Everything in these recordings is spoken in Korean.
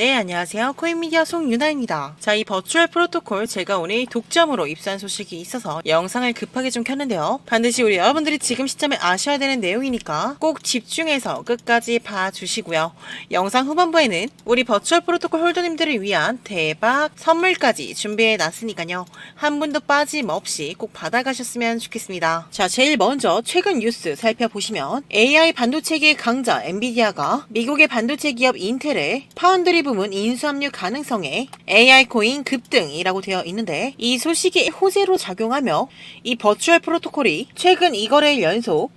네, 안녕하세요. 코인미디어 송유나입니다. 자, 이 버추얼 프로토콜 제가 오늘 독점으로 입수한 소식이 있어서 영상을 급하게 좀 켰는데요. 반드시 우리 여러분들이 지금 시점에 아셔야 되는 내용이니까 꼭 집중해서 끝까지 봐주시고요. 영상 후반부에는 우리 버추얼 프로토콜 홀더님들을 위한 대박 선물까지 준비해 놨으니까요. 한 분도 빠짐없이 꼭 받아가셨으면 좋겠습니다. 자, 제일 먼저 최근 뉴스 살펴보시면 AI 반도체계 강자 엔비디아가 미국의 반도체 기업 인텔의 파운드리 부문 인수합류 가능성에 AI 코인 급등이라고 되어 있는데 이 소식이 호재로 작용하며 이 버추얼 프로토콜이 최근 이거래일 연속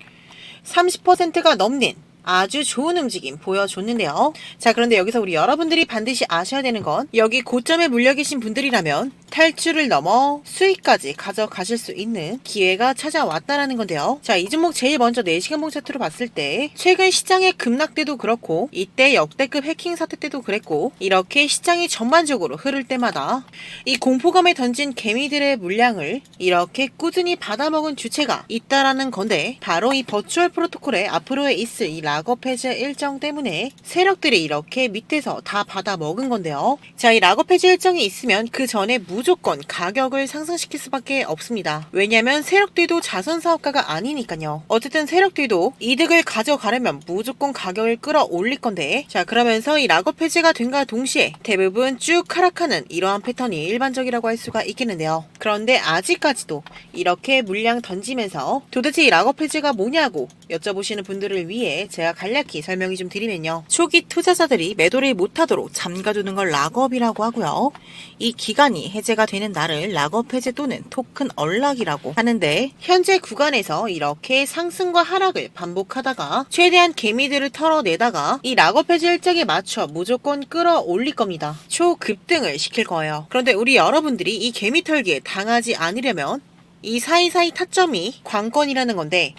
30%가 넘는 아주 좋은 움직임 보여줬는데요. 자, 그런데 여기서 우리 여러분들이 반드시 아셔야 되는 건 여기 고점에 물려 계신 분들이라면 탈출을 넘어 수익까지 가져가실 수 있는 기회가 찾아왔다라는 건데요. 자, 이 종목 제일 먼저 4시간 봉 차트로 봤을 때 최근 시장의 급락 때도 그렇고 이때 역대급 해킹 사태 때도 그랬고 이렇게 시장이 전반적으로 흐를 때마다 이 공포감에 던진 개미들의 물량을 이렇게 꾸준히 받아먹은 주체가 있다라는 건데 바로 이 버추얼 프로토콜에 앞으로에 있을 이 락업 해제 일정 때문에 세력들이 이렇게 밑에서 다 받아 먹은 건데요. 자, 이 해제 일정이 있으면 그 전에 무조건 가격을 상승시킬 수밖에 없습니다. 왜냐면 세력들도 자선 사업가가 아니니까요. 어쨌든 세력들도 이득을 가져가려면 무조건 가격을 끌어올릴 건데 자, 그러면서 이 해제가 된과 동시에 대부분 쭉 하락하는 이러한 패턴이 일반적이라고 할 수가 있겠는데요. 그런데 아직까지도 이렇게 물량 던지면서 도대체 이 해제가 뭐냐고 여쭤보시는 분들을 위해 제가 간략히 설명이 좀 드리면요. 초기 투자자들이 매도를 못하도록 잠가두는 걸 락업이라고 하고요. 이 기간이 해제가 되는 날을 락업 해제 또는 토큰 언락이라고 하는데 현재 구간에서 이렇게 상승과 하락을 반복하다가 최대한 개미들을 털어내다가 이 락업 해제 일정에 맞춰 무조건 끌어올릴 겁니다. 초급등을 시킬 거예요. 그런데 우리 여러분들이 이 개미 털기에 당하지 않으려면 이 사이사이 타점이 관건이라는 건데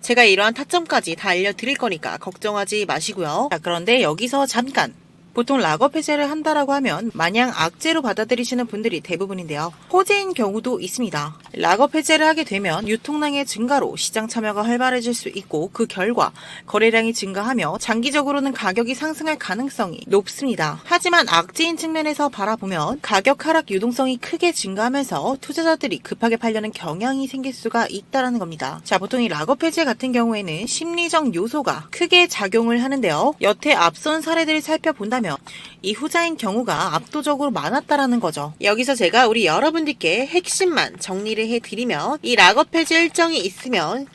제가 이러한 타점까지 다 알려드릴 거니까 걱정하지 마시고요. 자, 그런데 여기서 잠깐 보통 락업 해제를 한다라고 하면 마냥 악재로 받아들이시는 분들이 대부분인데요. 호재인 경우도 있습니다. 락업 해제를 하게 되면 유통량의 증가로 시장 참여가 활발해질 수 있고 그 결과 거래량이 증가하며 장기적으로는 가격이 상승할 가능성이 높습니다. 하지만 악재인 측면에서 바라보면 가격 하락 유동성이 크게 증가하면서 투자자들이 급하게 팔려는 경향이 생길 수가 있다라는 겁니다. 자, 보통 이 락업 해제 같은 경우에는 심리적 요소가 크게 작용을 하는데요. 여태 앞선 사례들을 살펴본다면 이 후자인 경우가 압도적으로 많았다라는 거죠. 여기서 제가 우리 여러분들께 핵심만 정리를 해드리면 이 락업 해제 일정이 있으면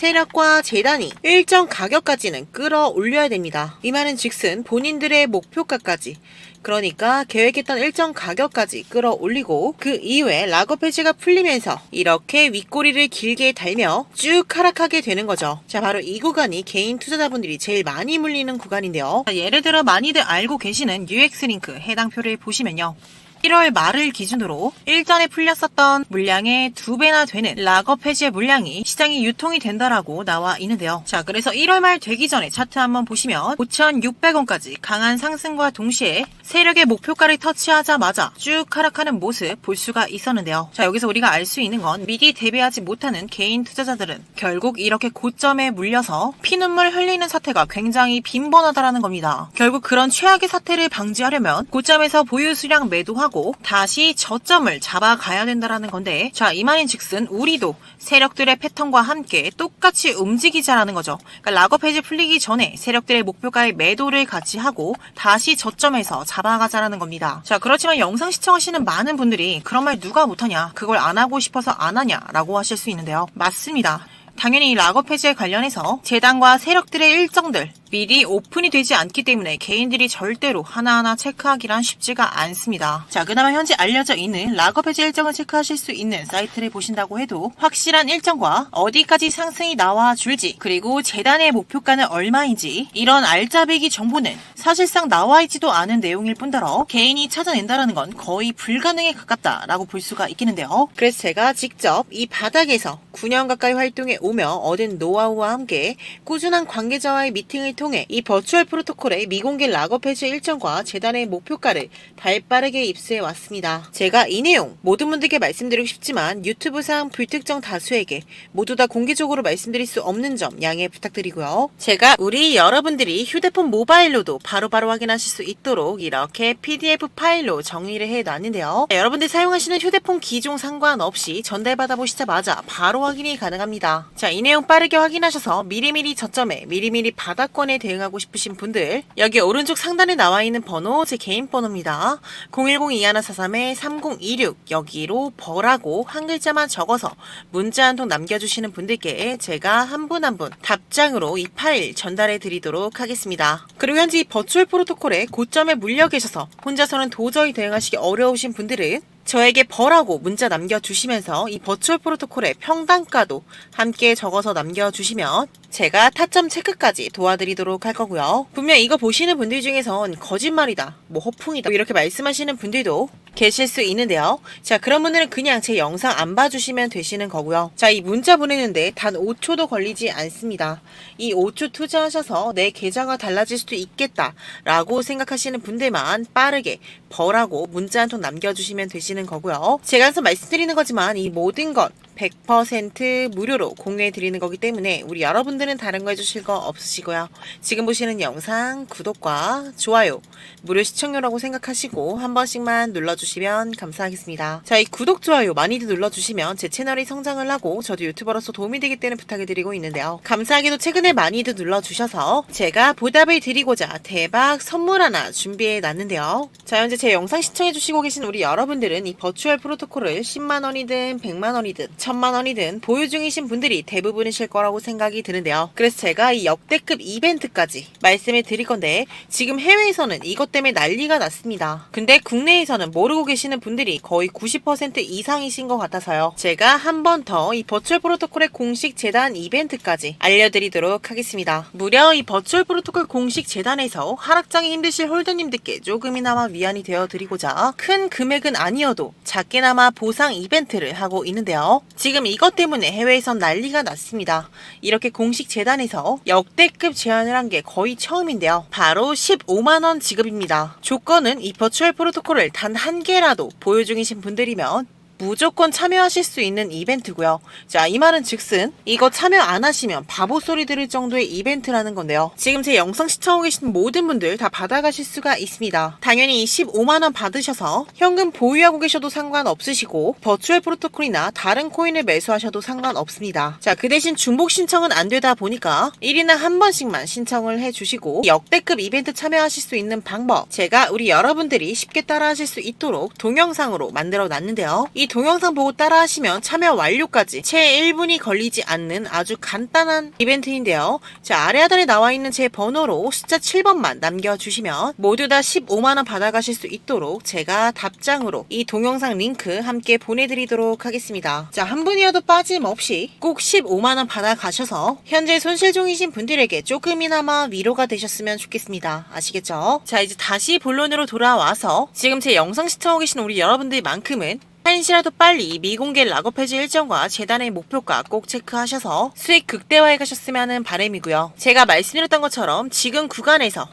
세력과 재단이 일정 가격까지는 끌어올려야 됩니다. 이 말은 즉슨 본인들의 목표가까지 그러니까 계획했던 일정 가격까지 끌어올리고 그 이후에 락업 해지가 풀리면서 이렇게 윗꼬리를 길게 달며 쭉 하락하게 되는 거죠. 자 바로 이 구간이 개인 투자자분들이 제일 많이 물리는 구간인데요. 자, 예를 들어 많이들 알고 계시는 UX링크 해당 표를 보시면요. 1월 말을 기준으로 일전에 풀렸었던 물량의 두 배나 되는 락업 해지의 물량이 시장에 유통이 된다라고 나와 있는데요. 자, 그래서 1월 말 되기 전에 차트 한번 보시면 5,600원까지 강한 상승과 동시에 세력의 목표가를 터치하자마자 쭉 하락하는 모습 볼 수가 있었는데요. 자, 여기서 우리가 알 수 있는 건 미리 대비하지 못하는 개인 투자자들은 결국 이렇게 고점에 물려서 피눈물 흘리는 사태가 굉장히 빈번하다라는 겁니다. 결국 그런 최악의 사태를 방지하려면 고점에서 보유 수량 매도하고 다시 저점을 잡아가야 된다라는 건데 자, 이 말인 즉슨 우리도 세력들의 패턴과 함께 똑같이 움직이자라는 거죠. 그러니까 락업 해지 풀리기 전에 세력들의 목표가의 매도를 같이 하고 다시 저점에서 잡아가자라는 겁니다. 자, 그렇지만 영상 시청하시는 많은 분들이 그런 말 누가 못하냐, 그걸 안 하고 싶어서 안 하냐라고 하실 수 있는데요. 맞습니다. 당연히 락업 해지에 관련해서 재단과 세력들의 일정들 미리 오픈이 되지 않기 때문에 개인들이 절대로 하나하나 체크하기란 쉽지가 않습니다. 자, 그나마 현재 알려져 있는 락업 해지 일정을 체크하실 수 있는 사이트를 보신다고 해도 확실한 일정과 어디까지 상승이 나와 줄지 그리고 재단의 목표가는 얼마인지 이런 알짜배기 정보는 사실상 나와 있지도 않은 내용일 뿐더러 개인이 찾아낸다라는 건 거의 불가능에 가깝다라고 볼 수가 있겠는데요. 그래서 제가 직접 이 바닥에서 9년 가까이 활동해 오며 얻은 노하우와 함께 꾸준한 관계자와의 미팅을 통해 이 버추얼 프로토콜의 미공개 락업 해제 일정과 재단의 목표가를 발빠르게 입수해 왔습니다. 제가 이 내용 모든 분들께 말씀드리고 싶지만 유튜브상 불특정 다수에게 모두 다 공개적으로 말씀드릴 수 없는 점 양해 부탁드리고요. 제가 우리 여러분들이 휴대폰 모바일로도 바로바로 확인하실 수 있도록 이렇게 PDF 파일로 정리를 해 놨는데요. 여러분들 사용하시는 휴대폰 기종 상관없이 전달받아 보시자마자 바로 확인이 가능합니다. 자, 이 내용 빠르게 확인하셔서 미리미리 저점에 미리미리 바닥권에 대응하고 싶으신 분들 여기 오른쪽 상단에 나와 있는 번호 제 개인 번호입니다. 010-2143-3026 여기로 벌하고 한 글자만 적어서 문자 한 통 남겨주시는 분들께 제가 한 분 한 분 답장으로 이 파일 전달해 드리도록 하겠습니다. 그리고 현재 이 버추얼 프로토콜에 고점에 물려 계셔서 혼자서는 도저히 대응하시기 어려우신 분들은 저에게 벌하고 문자 남겨주시면서 이 버추얼 프로토콜의 평단가도 함께 적어서 남겨주시면 제가 타점 체크까지 도와드리도록 할 거고요. 분명 이거 보시는 분들 중에선 거짓말이다, 뭐 허풍이다 뭐 이렇게 말씀하시는 분들도 계실 수 있는데요. 자, 그런 분들은 그냥 제 영상 안 봐주시면 되시는 거고요. 자, 이 문자 보내는데 단 5초도 걸리지 않습니다. 이 5초 투자하셔서 내 계좌가 달라질 수도 있겠다라고 생각하시는 분들만 빠르게 벌하고 문자 한 통 남겨주시면 되시는 거고요. 제가 항상 말씀드리는 거지만 이 모든 것 100% 무료로 공유해 드리는 거기 때문에 우리 여러분들은 다른 거 해주실 거 없으시고요. 지금 보시는 영상 구독과 좋아요 무료 시청료라고 생각하시고 한 번씩만 눌러주시면 감사하겠습니다. 자, 이 구독, 좋아요 많이들 눌러주시면 제 채널이 성장을 하고 저도 유튜버로서 도움이 되기 때문에 부탁을 드리고 있는데요. 감사하게도 최근에 많이들 눌러주셔서 제가 보답을 드리고자 대박 선물 하나 준비해 놨는데요. 자, 현재 제 영상 시청해 주시고 계신 우리 여러분들은 이 버추얼 프로토콜을 10만원이든 100만원이든 1000만원이든 보유 중이신 분들이 대부분이실 거라고 생각이 드는데요. 그래서 제가 이 역대급 이벤트까지 말씀을 드릴 건데 지금 해외에서는 이것 때문에 난리가 났습니다. 근데 국내에서는 모르고 계시는 분들이 거의 90% 이상이신 것 같아서요. 제가 한 번 더 이 버추얼 프로토콜의 공식 재단 이벤트까지 알려드리도록 하겠습니다. 무려 이 버추얼 프로토콜 공식 재단에서 하락장이 힘드실 홀더님들께 조금이나마 위안이 되어 드리고자 큰 금액은 아니어도 작게나마 보상 이벤트를 하고 있는데요. 지금 이것 때문에 해외에선 난리가 났습니다. 이렇게 공식 재단에서 역대급 제안을 한 게 거의 처음인데요. 바로 15만원 지급입니다. 조건은 이 버추얼 프로토콜을 단 한 개라도 보유 중이신 분들이면 무조건 참여하실 수 있는 이벤트고요. 자, 이 말은 즉슨 이거 참여 안 하시면 바보 소리 들을 정도의 이벤트라는 건데요. 지금 제 영상 시청하고 계신 모든 분들 다 받아가실 수가 있습니다. 당연히 15만 원 받으셔서 현금 보유하고 계셔도 상관없으시고 버추얼 프로토콜이나 다른 코인을 매수하셔도 상관없습니다. 자, 그 대신 중복 신청은 안 되다 보니까 1인에 한 번씩만 신청을 해 주시고 역대급 이벤트 참여하실 수 있는 방법 제가 우리 여러분들이 쉽게 따라하실 수 있도록 동영상으로 만들어 놨는데요. 이 동영상 보고 따라 하시면 참여 완료까지 채 1분이 걸리지 않는 아주 간단한 이벤트인데요. 자, 아래 하단에 나와 있는 제 번호로 숫자 7번만 남겨주시면 모두 다 15만원 받아가실 수 있도록 제가 답장으로 이 동영상 링크 함께 보내드리도록 하겠습니다. 자, 한 분이라도 빠짐없이 꼭 15만원 받아가셔서 현재 손실 중이신 분들에게 조금이나마 위로가 되셨으면 좋겠습니다. 아시겠죠? 자, 이제 다시 본론으로 돌아와서 지금 제 영상 시청하고 계신 우리 여러분들만큼은 한시라도 빨리 미공개 락업 해지 일정과 재단의 목표가 꼭 체크하셔서 수익 극대화해 가셨으면 하는 바람이고요. 제가 말씀드렸던 것처럼 지금 구간에서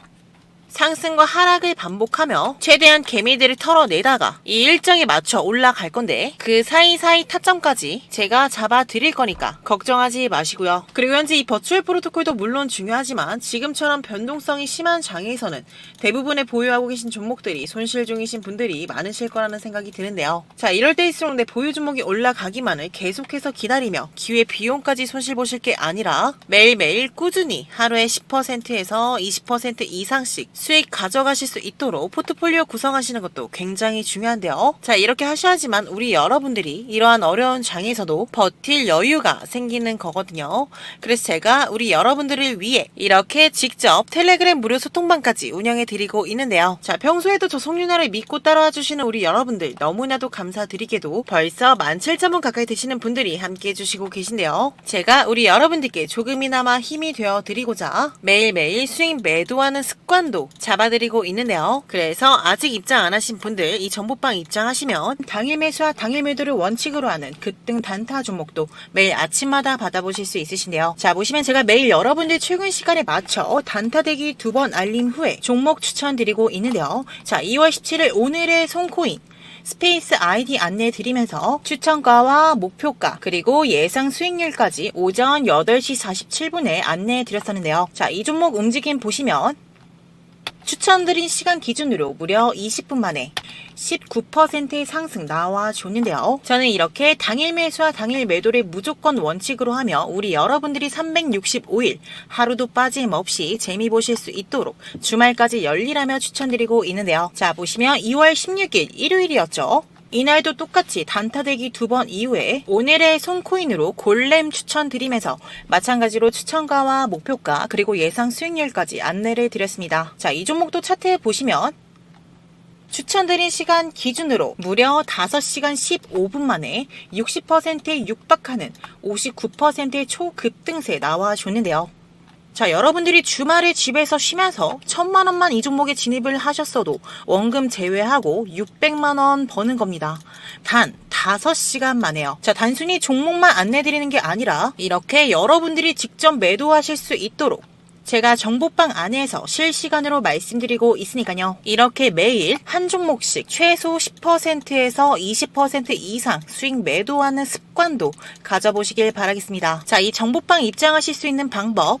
상승과 하락을 반복하며 최대한 개미들을 털어내다가 이 일정에 맞춰 올라갈 건데 그 사이사이 타점까지 제가 잡아 드릴 거니까 걱정하지 마시고요. 그리고 현재 이 버추얼 프로토콜도 물론 중요하지만 지금처럼 변동성이 심한 장에서는 대부분의 보유하고 계신 종목들이 손실 중이신 분들이 많으실 거라는 생각이 드는데요. 자, 이럴 때일수록 내 보유 종목이 올라가기만을 계속해서 기다리며 기회 비용까지 손실 보실 게 아니라 매일매일 꾸준히 하루에 10%에서 20% 이상씩 수익 가져가실 수 있도록 포트폴리오 구성하시는 것도 굉장히 중요한데요. 자, 이렇게 하셔야지만 우리 여러분들이 이러한 어려운 장에서도 버틸 여유가 생기는 거거든요. 그래서 제가 우리 여러분들을 위해 이렇게 직접 텔레그램 무료 소통방까지 운영해 드리고 있는데요. 자, 평소에도 저 송윤아를 믿고 따라와 주시는 우리 여러분들 너무나도 감사드리게도 벌써 17,000분 가까이 되시는 분들이 함께 해 주시고 계신데요. 제가 우리 여러분들께 조금이나마 힘이 되어 드리고자 매일매일 수익 매도하는 습관도 잡아드리고 있는데요. 그래서 아직 입장 안 하신 분들 이 정보방 입장하시면 당일 매수와 당일 매도를 원칙으로 하는 급등 단타 종목도 매일 아침마다 받아보실 수 있으신데요. 자 보시면 제가 매일 여러분들 출근 시간에 맞춰 단타 대기 두 번 알림 후에 종목 추천드리고 있는데요. 자 2월 17일 오늘의 손코인 스페이스 아이디 안내 드리면서 추천가와 목표가 그리고 예상 수익률까지 오전 8시 47분에 안내해 드렸었는데요. 자, 이 종목 움직임 보시면 추천드린 시간 기준으로 무려 20분 만에 19%의 상승 나와줬는데요. 저는 이렇게 당일 매수와 당일 매도를 무조건 원칙으로 하며 우리 여러분들이 365일 하루도 빠짐없이 재미 보실 수 있도록 주말까지 열일하며 추천드리고 있는데요. 자, 보시면 2월 16일 일요일이었죠. 이날도 똑같이 단타대기 두 번 이후에 오늘의 손코인으로 골렘 추천드리면서 마찬가지로 추천가와 목표가 그리고 예상 수익률까지 안내를 드렸습니다. 자, 이 종목도 차트에 보시면 추천드린 시간 기준으로 무려 5시간 15분 만에 60%에 육박하는 59%의 초급등세 나와줬는데요. 자, 여러분들이 주말에 집에서 쉬면서 천만 원만 이 종목에 진입을 하셨어도 원금 제외하고 600만 원 버는 겁니다. 단 5시간 만에요. 자, 단순히 종목만 안내 드리는 게 아니라 이렇게 여러분들이 직접 매도하실 수 있도록 제가 정보방 안에서 실시간으로 말씀드리고 있으니까요. 이렇게 매일 한 종목씩 최소 10%에서 20% 이상 수익 매도하는 습관도 가져보시길 바라겠습니다. 자, 이 정보방 입장하실 수 있는 방법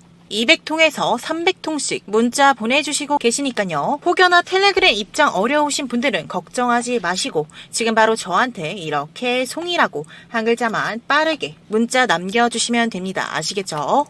200통에서 300통씩 문자 보내주시고 계시니까요. 혹여나 텔레그램 입장 어려우신 분들은 걱정하지 마시고 지금 바로 저한테 이렇게 송이라고 한 글자만 빠르게 문자 남겨주시면 됩니다. 아시겠죠?